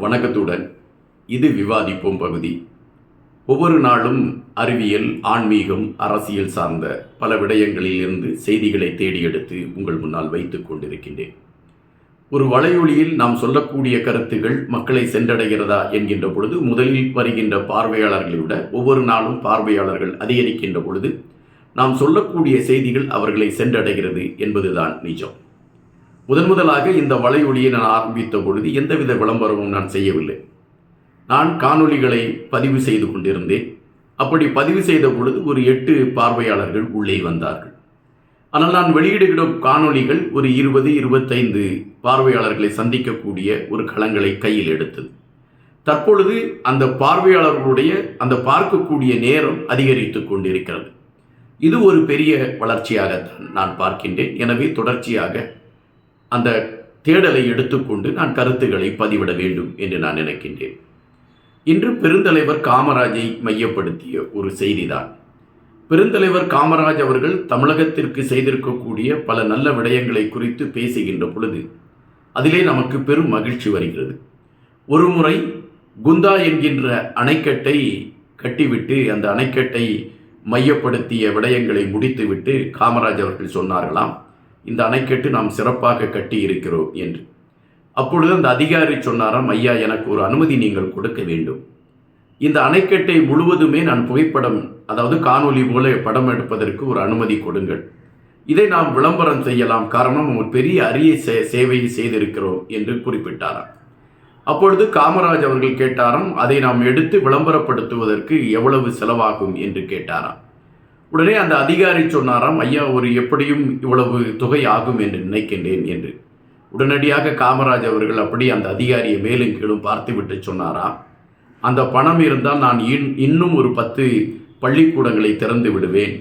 வணக்கத்துடன் இது விவாதிப்போம் பகுதி. ஒவ்வொரு நாளும் அறிவியல் ஆன்மீகம் அரசியல் சார்ந்த பல விடயங்களில் இருந்து செய்திகளை தேடி எடுத்து உங்கள் முன்னால் வைத்துக் கொண்டிருக்கின்றேன். ஒரு வலையொலியில் நாம் சொல்லக்கூடிய கருத்துகள் மக்களை சென்றடைகிறதா என்கின்ற பொழுது முதலில் வருகின்ற பார்வையாளர்களை விட ஒவ்வொரு நாளும் பார்வையாளர்கள் அதிகரிக்கின்ற பொழுது நாம் சொல்லக்கூடிய செய்திகள் அவர்களை சென்றடைகிறது என்பதுதான் நிஜம். முதன் முதலாக இந்த வலையொலியை நான் ஆரம்பித்த பொழுது எந்தவித விளம்பரமும் நான் செய்யவில்லை. நான் காணொளிகளை பதிவு செய்து கொண்டிருந்தேன். அப்படி பதிவு செய்த பொழுது ஒரு எட்டு பார்வையாளர்கள் உள்ளே வந்தார்கள். ஆனால் நான் வெளியிடுகிற காணொளிகள் ஒரு இருபது இருபத்தைந்து பார்வையாளர்களை சந்திக்கக்கூடிய ஒரு களங்களை கையில் எடுத்தது. தற்பொழுது அந்த பார்வையாளர்களுடைய அந்த பார்க்கக்கூடிய நேரம் அதிகரித்து கொண்டிருக்கிறது. இது ஒரு பெரிய வளர்ச்சியாகத்தான் நான் பார்க்கின்றேன். எனவே தொடர்ச்சியாக அந்த தேடலை எடுத்துக்கொண்டு நான் கருத்துக்களை பதிவிட வேண்டும் என்று நான் நினைக்கின்றேன். இன்று பெருந்தலைவர் காமராஜை மையப்படுத்திய ஒரு செய்திதான். பெருந்தலைவர் காமராஜ் அவர்கள் தமிழகத்திற்கு செய்திருக்கக்கூடிய பல நல்ல விடயங்களை குறித்து பேசுகின்ற பொழுது அதிலே நமக்கு பெரும் மகிழ்ச்சி வருகிறது. ஒருமுறை குந்தா என்கின்ற அணைக்கட்டை கட்டிவிட்டு அந்த அணைக்கட்டை மையப்படுத்திய விடயங்களை முடித்துவிட்டு காமராஜ் அவர்கள் சொன்னார்களாம் இந்த அணைக்கட்டு நாம் சிறப்பாக கட்டி இருக்கிறோம் என்று. அப்பொழுது அந்த அதிகாரி சொன்னாராம் ஐயா எனக்கு ஒரு அனுமதி நீங்கள் கொடுக்க வேண்டும். இந்த அணைக்கட்டை முழுவதுமே நான் புகைப்படம் அதாவது காணொலி போல படம் எடுப்பதற்கு ஒரு அனுமதி கொடுங்கள். இதை நாம் விளம்பரம் செய்யலாம். காரணம் ஒரு பெரிய அரிய சே சேவையை செய்திருக்கிறோம் என்று குறிப்பிட்டாராம். அப்பொழுது காமராஜ் அவர்கள் கேட்டாராம் அதை நாம் எடுத்து விளம்பரப்படுத்துவதற்கு எவ்வளவு செலவாகும்? என்று கேட்டாராம். உடனே அந்த அதிகாரி சொன்னாராம் ஐயா ஒரு எப்படியும் இவ்வளவு தொகை ஆகும் என்று நினைக்கின்றேன் என்று. உடனடியாக காமராஜ் அவர்கள் அப்படி அந்த அதிகாரியை மேலும் கீழும் பார்த்துவிட்டு சொன்னாராம். அந்த பணம் இருந்தால் நான் இன் இன்னும் ஒரு பத்து பள்ளிக்கூடங்களை திறந்து விடுவேன்.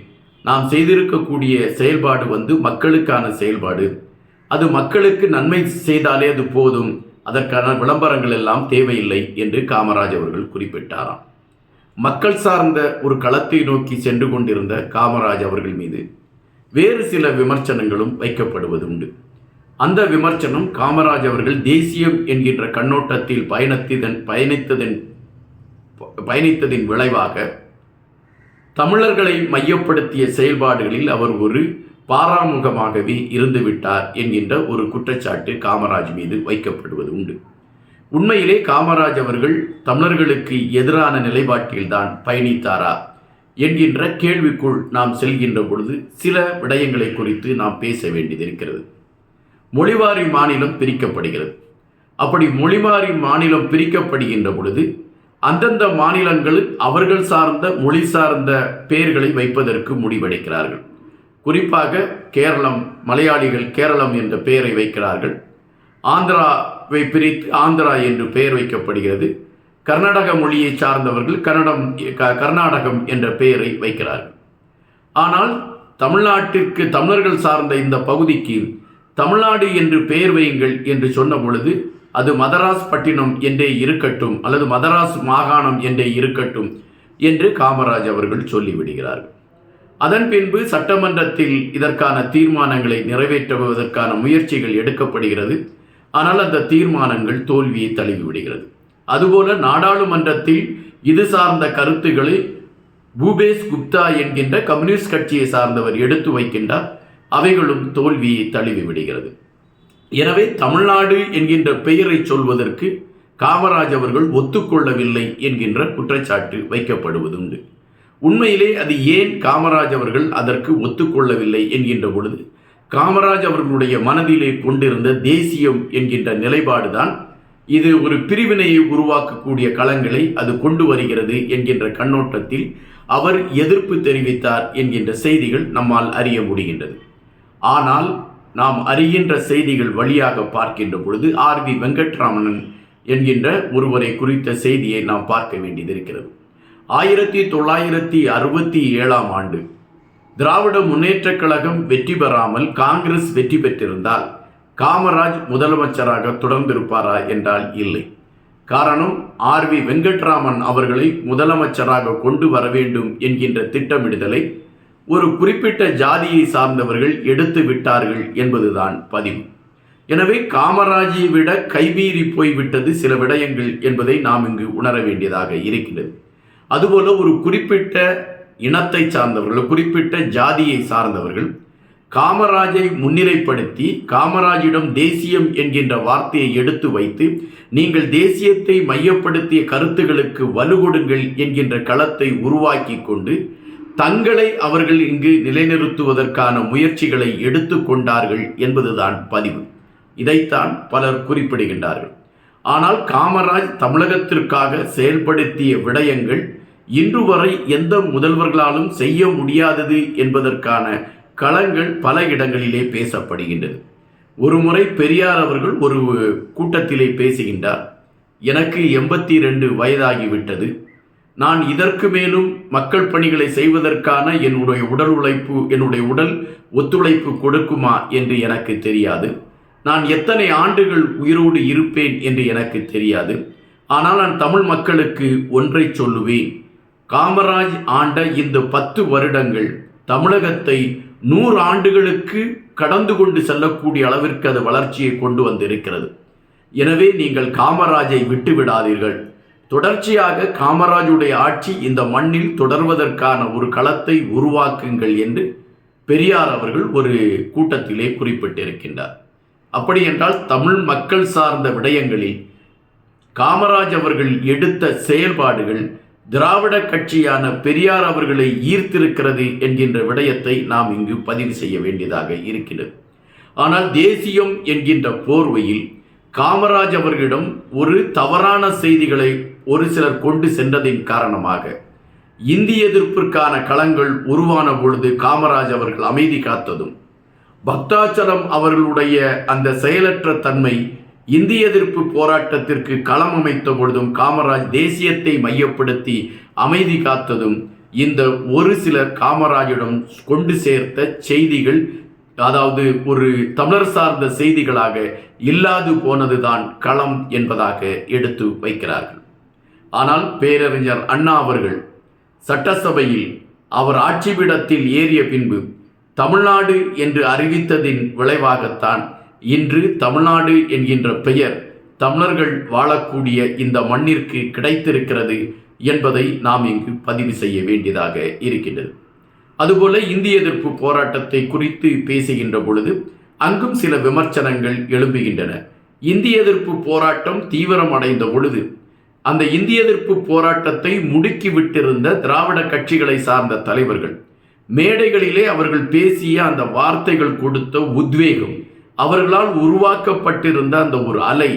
நாம் செய்திருக்கக்கூடிய செயல்பாடு வந்து மக்களுக்கான செயல்பாடு. அது மக்களுக்கு நன்மை செய்தாலே அது போதும். அதற்கான விளம்பரங்கள் எல்லாம் தேவையில்லை என்று காமராஜ் அவர்கள் குறிப்பிட்டாராம். மக்கள் சார்ந்த ஒரு களத்தை நோக்கி சென்று கொண்டிருந்த காமராஜ் அவர்கள் மீது வேறு சில விமர்சனங்களும் வைக்கப்படுவது உண்டு அந்த விமர்சனம் காமராஜ் அவர்கள் தேசியம் என்கின்ற கண்ணோட்டத்தில் பயணத்திதன் பயணித்ததன் பயணித்ததின் விளைவாக தமிழர்களை மையப்படுத்திய செயல்பாடுகளில் அவர் ஒரு பாராமுகமாகவே இருந்துவிட்டார் என்கின்ற ஒரு குற்றச்சாட்டு காமராஜ் மீது வைக்கப்படுவது உண்டு உண்மையிலே காமராஜ் அவர்கள் தமிழர்களுக்கு எதிரான நிலைப்பாட்டில்தான் பயணித்தாரா என்கின்ற கேள்விக்குள் நாம் செல்கின்ற பொழுது சில விடயங்களை குறித்து நாம் பேச வேண்டியதிருக்கிறது மொழிவாரி மாநிலம் பிரிக்கப்படுகிறது. அப்படி மொழிவாரி மாநிலம் பிரிக்கப்படுகின்ற பொழுது அந்தந்த மாநிலங்களில் அவர்கள் சார்ந்த மொழி சார்ந்த பெயர்களை வைப்பதற்கு முடிவெடுக்கிறார்கள். குறிப்பாக கேரளம் மலையாளிகள் கேரளம் என்ற பெயரை வைக்கிறார்கள். ஆந்திரா பிரித்து ஆந்திரா என்று பெயர் வைக்கப்படுகிறது. கர்நாடக மொழியை சார்ந்தவர்கள் கன்னடம் கர்நாடகம் என்ற பெயரை வைக்கிறார்கள். ஆனால் தமிழ்நாட்டிற்கு தமிழர்கள் சார்ந்த இந்த பகுதிக்கு தமிழ்நாடு என்று பெயர் வையுங்கள் என்று சொன்ன பொழுது அது மதராஸ் பட்டினம் என்றே இருக்கட்டும் அல்லது மதராஸ் மாகாணம் என்றே இருக்கட்டும் என்று காமராஜ் அவர்கள் சொல்லிவிடுகிறார்கள். அதன் பின்பு சட்டமன்றத்தில் இதற்கான தீர்மானங்களை நிறைவேற்றுவதற்கான முயற்சிகள் எடுக்கப்படுகிறது. ஆனால் அந்த தீர்மானங்கள் தோல்வியை தழுவிவிடுகிறது. அதுபோல நாடாளுமன்றத்தில் இது சார்ந்த கருத்துக்களை பூபேஷ் குப்தா என்கின்ற கம்யூனிஸ்ட் கட்சியை சார்ந்தவர் எடுத்து வைக்கின்றார். அவைகளும் தோல்வியை தழுவி விடுகிறது எனவே தமிழ்நாடு என்கின்ற பெயரை சொல்வதற்கு காமராஜ் அவர்கள் ஒத்துக்கொள்ளவில்லை என்கின்ற குற்றச்சாட்டு வைக்கப்படுவதுண்டு. உண்மையிலே அது ஏன் காமராஜ் அவர்கள் அதற்கு ஒத்துக்கொள்ளவில்லை என்கின்ற பொழுது காமராஜ் அவர்களுடைய மனதிலே கொண்டிருந்த தேசியம் என்கின்ற நிலைப்பாடுதான் இது ஒரு பிரிவினையை உருவாக்கக்கூடிய களங்களை அது கொண்டு வருகிறது என்கின்ற கண்ணோட்டத்தில் அவர் எதிர்ப்பு தெரிவித்தார் என்கின்ற செய்திகள் நம்மால் அறிய முடிகின்றது. ஆனால் நாம் அறிகின்ற செய்திகள் வழியாக பார்க்கின்ற பொழுது ஆர் வி வெங்கட்ராமணன் என்கின்ற ஒருவரை குறித்த செய்தியை நாம் பார்க்க வேண்டியதிருக்கிறது ஆயிரத்தி தொள்ளாயிரத்தி அறுபத்தி ஏழாம் ஆண்டு திராவிட முன்னேற்றக் கழகம் வெற்றி பெறாமல் காங்கிரஸ் வெற்றி பெற்றிருந்தால் காமராஜ் முதலமைச்சராக தொடர்ந்திருப்பாரா என்றால் இல்லை. காரணம் ஆர் வி வெங்கட்ராமன் அவர்களை முதலமைச்சராக கொண்டு வர வேண்டும் என்கின்ற திட்டமிடுதலை ஒரு குறிப்பிட்ட ஜாதியை சார்ந்தவர்கள் எடுத்து விட்டார்கள் என்பதுதான் பதிவு. எனவே காமராஜை விட கைமீறி போய்விட்டது சில விடயங்கள் என்பதை நாம் இங்கு உணர வேண்டியதாக இருக்கிறது அதுபோல ஒரு குறிப்பிட்ட இனத்தை சார்ந்தவர்கள் குறிப்பிட்ட ஜாதியை சார்ந்தவர்கள் காமராஜை முன்னிலைப்படுத்தி காமராஜிடம் தேசியம் என்கின்ற வார்த்தையை எடுத்து வைத்து நீங்கள் தேசியத்தை மையப்படுத்திய கருத்துகளுக்கு வலுகொடுங்கள் என்கின்ற களத்தை உருவாக்கி கொண்டு தங்களை அவர்கள் இங்கு நிலைநிறுத்துவதற்கான முயற்சிகளை எடுத்துக்கொண்டார்கள் என்பதுதான் பதிவு. இதைத்தான் பலர் குறிப்பிடுகின்றார்கள். ஆனால் காமராஜ் தமிழகத்திற்காக செயல்படுத்திய விடயங்கள் இன்று வரை எந்த முதல்வர்களாலும் செய்ய முடியாதது என்பதற்கான களங்கள் பல இடங்களிலே பேசப்படுகின்றது. ஒரு முறை பெரியார் அவர்கள் ஒரு கூட்டத்திலே பேசுகின்றார் எனக்கு எண்பத்தி ரெண்டு வயதாகிவிட்டது. நான் இதற்கு மேலும் மக்கள் பணிகளை செய்வதற்கான என்னுடைய உடல் உழைப்பு என்னுடைய உடல் ஒத்துழைப்பு கொடுக்குமா என்று எனக்கு தெரியாது. நான் எத்தனை ஆண்டுகள் உயிரோடு இருப்பேன் என்று எனக்கு தெரியாது. ஆனால் நான் தமிழ் மக்களுக்கு ஒன்றை சொல்லுவேன். காமராஜ் ஆண்ட இந்த பத்து வருடங்கள் தமிழகத்தை நூறு ஆண்டுகளுக்கு கடந்து கொண்டு செல்லக்கூடிய அளவிற்கு அது வளர்ச்சியை கொண்டு வந்திருக்கிறது. எனவே நீங்கள் காமராஜை விட்டுவிடாதீர்கள். தொடர்ச்சியாக காமராஜுடைய ஆட்சி இந்த மண்ணில் தொடர்வதற்கான ஒரு களத்தை உருவாக்குங்கள் என்று பெரியார் அவர்கள் ஒரு கூட்டத்திலே குறிப்பிட்டிருக்கின்றார். அப்படி என்றால் தமிழ் மக்கள் சார்ந்த விடயங்களில் காமராஜ் அவர்கள் எடுத்த செயல்பாடுகள் திராவிட கட்சியான பெரியார் அவர்களை ஈர்த்திருக்கிறது என்கின்ற விடயத்தை நாம் இங்கு பதிவு செய்ய வேண்டியதாக இருக்கிறது ஆனால் தேசியம் என்கின்ற போர்வையில் காமராஜ் அவர்களிடம் ஒரு தவறான செய்திகளை ஒரு சிலர் கொண்டு சென்றதின் காரணமாக இந்திய எதிர்ப்பிற்கான களங்கள் உருவான பொழுது காமராஜ் அவர்கள் அமைதி காத்ததும் பக்தாச்சலம் அவர்களுடைய அந்த செயலற்ற தன்மை இந்திய எதிர்ப்பு போராட்டத்திற்கு களம் அமைத்த பொழுதும் காமராஜ் தேசியத்தை மையப்படுத்தி அமைதி காத்ததும் இந்த ஒரு சிலர் காமராஜிடம் கொண்டு சேர்த்த செய்திகள் அதாவது ஒரு தமிழர் சார்ந்த செய்திகளாக இல்லாது போனதுதான் களம் என்பதாக எடுத்து வைக்கிறார்கள். ஆனால் பேரறிஞர் அண்ணா அவர்கள் சட்டசபையில் அவர் ஆட்சிபிடத்தில் ஏறிய பின்பு தமிழ்நாடு என்று அறிவித்ததின் விளைவாகத்தான் இன்று தமிழ்நாடு என்கின்ற பெயர் தமிழர்கள் வாழக்கூடிய இந்த மண்ணிற்கு கிடைத்திருக்கிறது என்பதை நாம் இங்கு பதிவு செய்ய வேண்டியதாக இருக்கின்றது. அதுபோல இந்திய எதிர்ப்பு போராட்டத்தை குறித்து பேசுகின்ற பொழுது அங்கும் சில விமர்சனங்கள் எழும்புகின்றன. இந்திய எதிர்ப்பு போராட்டம் தீவிரமடைந்த பொழுது அந்த இந்திய எதிர்ப்பு போராட்டத்தை முடுக்கி விட்டிருந்த திராவிட கட்சிகளை சார்ந்த தலைவர்கள் மேடைகளிலே அவர்கள் பேசிய அந்த வார்த்தைகள் கொடுத்த உத்வேகம் அவர்களால் உருவாக்கப்பட்டிருந்த அந்த ஒரு அலை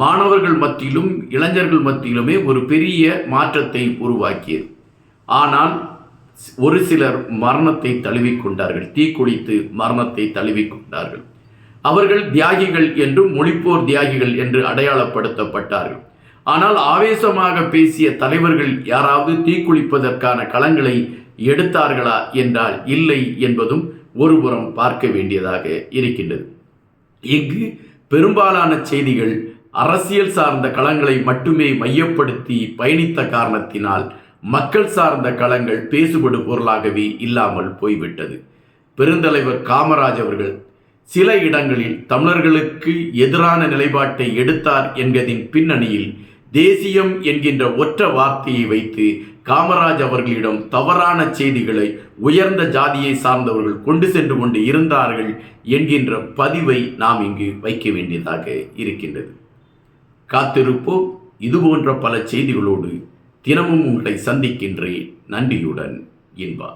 மாணவர்கள் மத்தியிலும் இளைஞர்கள் மத்தியிலுமே ஒரு பெரிய மாற்றத்தை உருவாக்கியது. ஆனால் ஒரு சிலர் மரணத்தை தழுவிக்கொண்டார்கள் தீக்குளித்து மரணத்தை தழுவிக்கொண்டார்கள் அவர்கள் தியாகிகள் என்றும் மொழிப்போர் தியாகிகள் என்று அடையாளப்படுத்தப்பட்டார்கள். ஆனால் ஆவேசமாக பேசிய தலைவர்கள் யாராவது தீக்குளிப்பதற்கான களங்களை எடுத்தார்களா என்றால் இல்லை என்பதும் ஒருபுறம் பார்க்க வேண்டியதாக இருக்கின்றது. இங்கு பெரும்பாலான செய்திகள் அரசியல் சார்ந்த களங்களை மட்டுமே மையப்படுத்தி பயணித்த காரணத்தினால் மக்கள் சார்ந்த களங்கள் பேசுபடு பொருளாகவே இல்லாமல் போய்விட்டது. பெருந்தலைவர் காமராஜ் அவர்கள் சில இடங்களில் தமிழர்களுக்கு எதிரான நிலைப்பாட்டை எடுத்தார் என்கதின் பின்னணியில் தேசியம் என்கின்ற ஒற்ற வார்த்தையை வைத்து காமராஜ் அவர்களிடம் தவறான செய்திகளை உயர்ந்த ஜாதியை சார்ந்தவர்கள் கொண்டு சென்று கொண்டு இருந்தார்கள் என்கின்ற பதிவை நாம் இங்கு வைக்க வேண்டியதாக இருக்கின்றது. காத்திருப்போம். இதுபோன்ற பல செய்திகளோடு தினமும் உங்களை சந்திக்கின்றேன். நன்றியுடன் இன்பா.